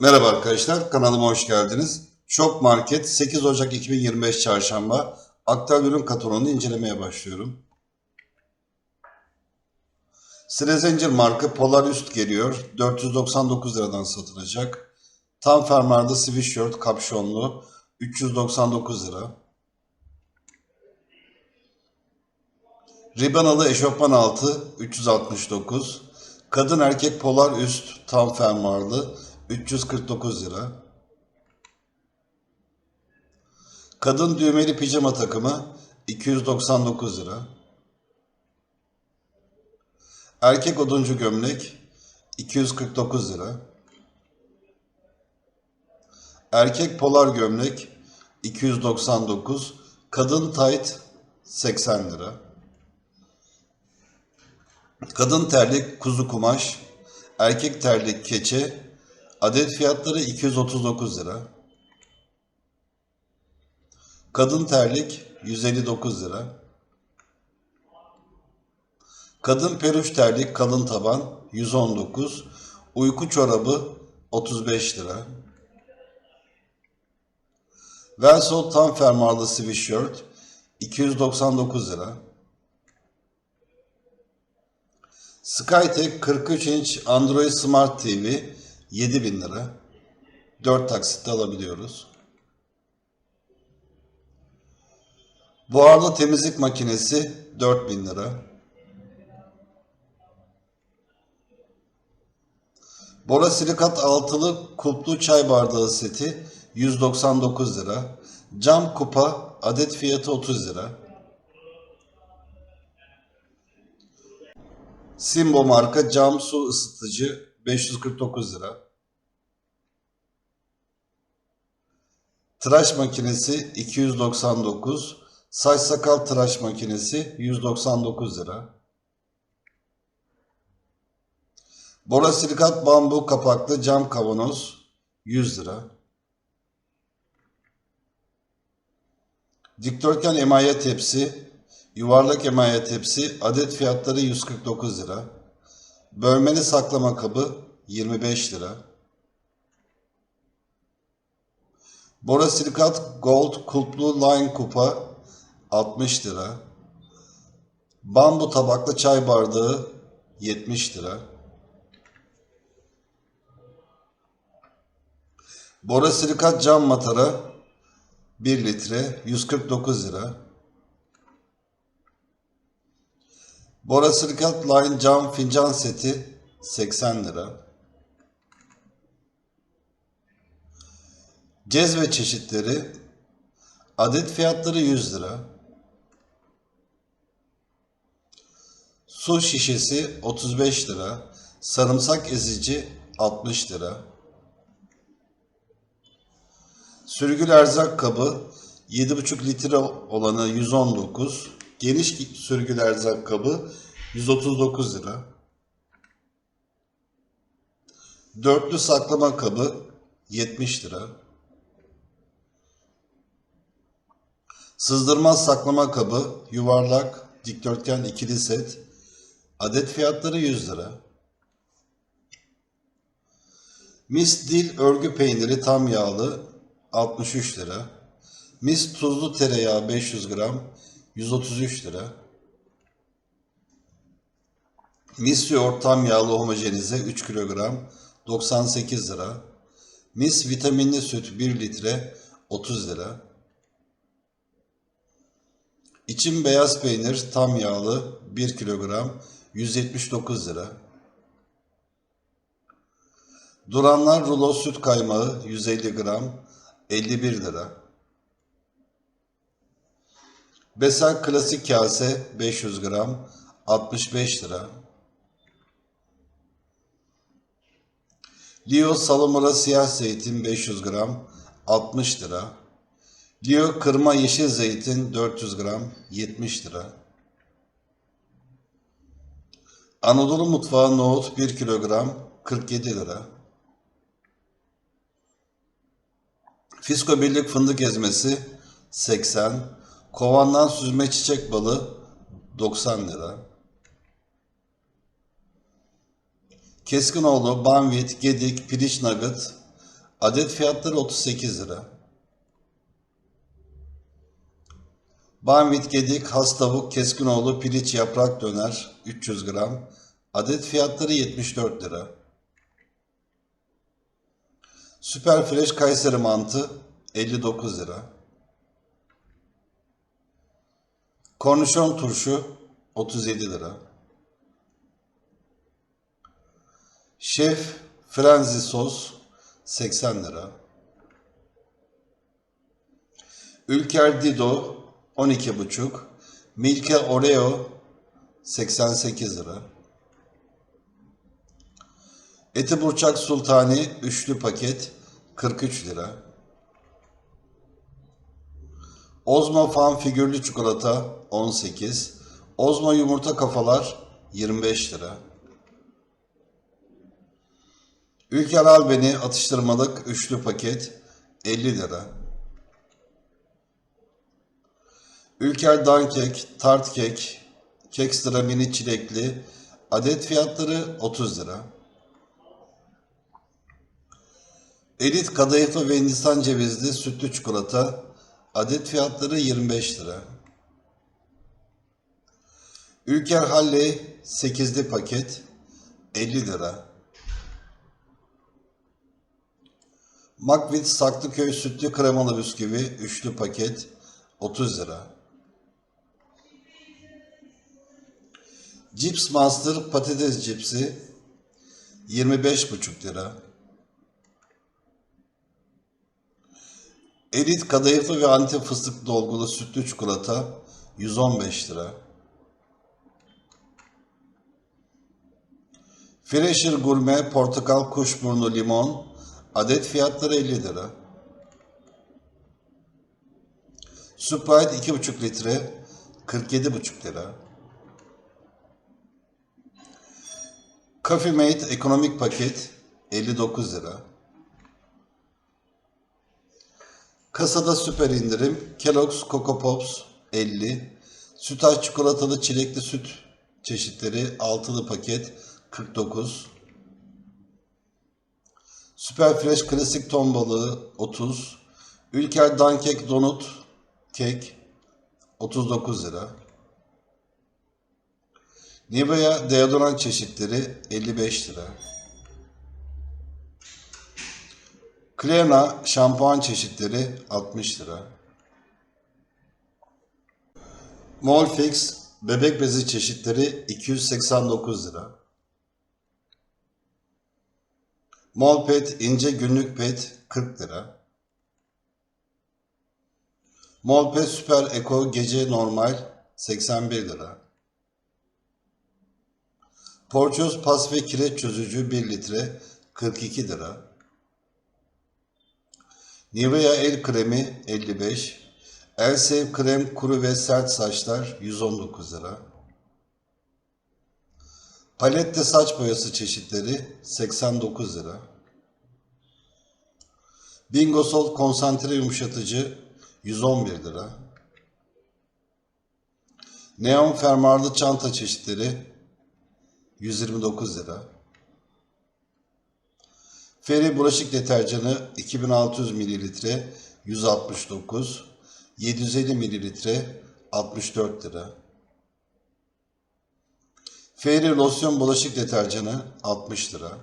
Merhaba arkadaşlar, kanalıma hoş geldiniz. Shop Market 8 Ocak 2025 Çarşamba aktüel ürün kataloğunu incelemeye başlıyorum. Sıra zincir marka Polar Üst geliyor. 499 liradan satılacak. Tam fermuarlı sweatshirt kapşonlu 399 lira. Ribanalı eşofman altı 369. Kadın erkek polar üst tam fermuarlı 349 lira. Kadın düğmeli pijama takımı 299 lira. Erkek oduncu gömlek 249 lira. Erkek polar gömlek 299. Kadın tight 80 lira. Kadın terlik kuzu kumaş, erkek terlik keçe, adet fiyatları 239 lira. Kadın terlik 159 lira. Kadın peruş terlik kalın taban 119, uyku çorabı 35 lira. Verso tam fermuarlı sweatshirt 299 lira. Skytek 43 inç Android Smart TV 7000 lira. 4 taksitte alabiliyoruz. Buharlı temizlik makinesi 4000 lira. Borosilikat altılı kulplu çay bardağı seti 199 lira. Cam kupa adet fiyatı 30 lira. Simbo marka cam su ısıtıcı 549 lira. Tıraş makinesi 299. Saç sakal tıraş makinesi 199 lira. Borosilikat bambu kapaklı cam kavanoz 100 lira. Dikdörtgen emaye tepsi, yuvarlak emaye tepsi adet fiyatları 149 lira. Bölmeli saklama kabı 25 lira. Borosilikat Gold kulplu line kupa 60 lira. Bambu tabaklı çay bardağı 70 lira. Borosilikat cam matara 1 litre 149 lira. Borosilikat line cam fincan seti 80 lira. Cezve çeşitleri adet fiyatları 100 lira. Su şişesi 35 lira. Sarımsak ezici 60 lira. Sürgülü erzak kabı 7,5 litre olanı 119. Geniş sürgülü erzak kabı 139 lira. Dörtlü saklama kabı 70 lira. Sızdırmaz saklama kabı yuvarlak dikdörtgen ikili set. Adet fiyatları 100 lira. Mis dil örgü peyniri tam yağlı 63 lira. Mis tuzlu tereyağı 500 gram 133 lira. Mis yoğurt tam yağlı homojenize 3 kilogram 98 lira. Mis vitaminli süt 1 litre 30 lira. İçim beyaz peynir tam yağlı 1 kilogram 179 lira. Duranlar rulo süt kaymağı 150 gram 51 lira. Besel klasik kase 500 gram 65 lira. Leo salamura siyah zeytin 500 gram 60 lira. Leo kırma yeşil zeytin 400 gram 70 lira. Anadolu mutfağı nohut 1 kilogram 47 lira. Fisko Birlik fındık ezmesi 80, kovandan süzme çiçek balı 90 lira. Keskinoğlu, Banvit, Gedik, Piliç Nugget Adet fiyatları 38 lira. Banvit Gedik, has tavuk, keskinoğlu, piliç, yaprak döner 300 gram. Adet fiyatları 74 lira. Süper Fresh Kayseri mantı 59 lira. Kornişon turşu 37 lira. Şef Frenzy sos 80 lira. Ülker Dido 12,5. Milka Oreo 88 lira. Eti Burçak Sultani üçlü paket 43 lira. Ozma Fan figürlü çikolata 18. Ozma yumurta kafalar 25 lira. Ülker Albeni atıştırmalık üçlü paket 50 lira. Ülker Dankek, Tart Kek, Kekstra mini çilekli adet fiyatları 30 lira. Elit kadayıflı ve hindistan cevizli sütlü çikolata adet fiyatları 25 lira. Ülker Halley 8'li paket 50 lira. Makvit Saklıköy sütlü kremalı bisküvi üçlü paket 30 lira. Cips Master patates cipsi 25,5 lira. Elit kadayıflı ve antep fıstık dolgulu sütlü çikolata 115 lira. Fresher Gurme portakal kuşburnu limon adet fiyatları 50 lira. Sprite 2,5 litre 47,5 lira. Coffee Mate ekonomik paket 59 lira. Kasada süper indirim. Kellogg's Coco Pops 50. Sütaş çikolatalı çilekli süt çeşitleri altılı paket 49. Süper Fresh klasik ton balığı 30. Ülker Dankek donut kek 39 lira. Nivea deodorant çeşitleri 55 lira. Klena şampuan çeşitleri 60 lira. Molfix bebek bezi çeşitleri 289 lira. Molpet ince günlük pet 40 lira. Molpet Süper Eko gece normal 81 lira. Porçöz pas ve kireç çözücü 1 litre 42 lira. Nivea el kremi 55. Elsev krem kuru ve sert saçlar 119 lira. Palette saç boyası çeşitleri 89 lira. Bingo Sol konsantre yumuşatıcı 111 lira. Neon fermuarlı çanta çeşitleri 129 lira. Feri bulaşık deterjanı 2600 mililitre 169, 750 mililitre 64 lira. Feri losyon bulaşık deterjanı 60 lira.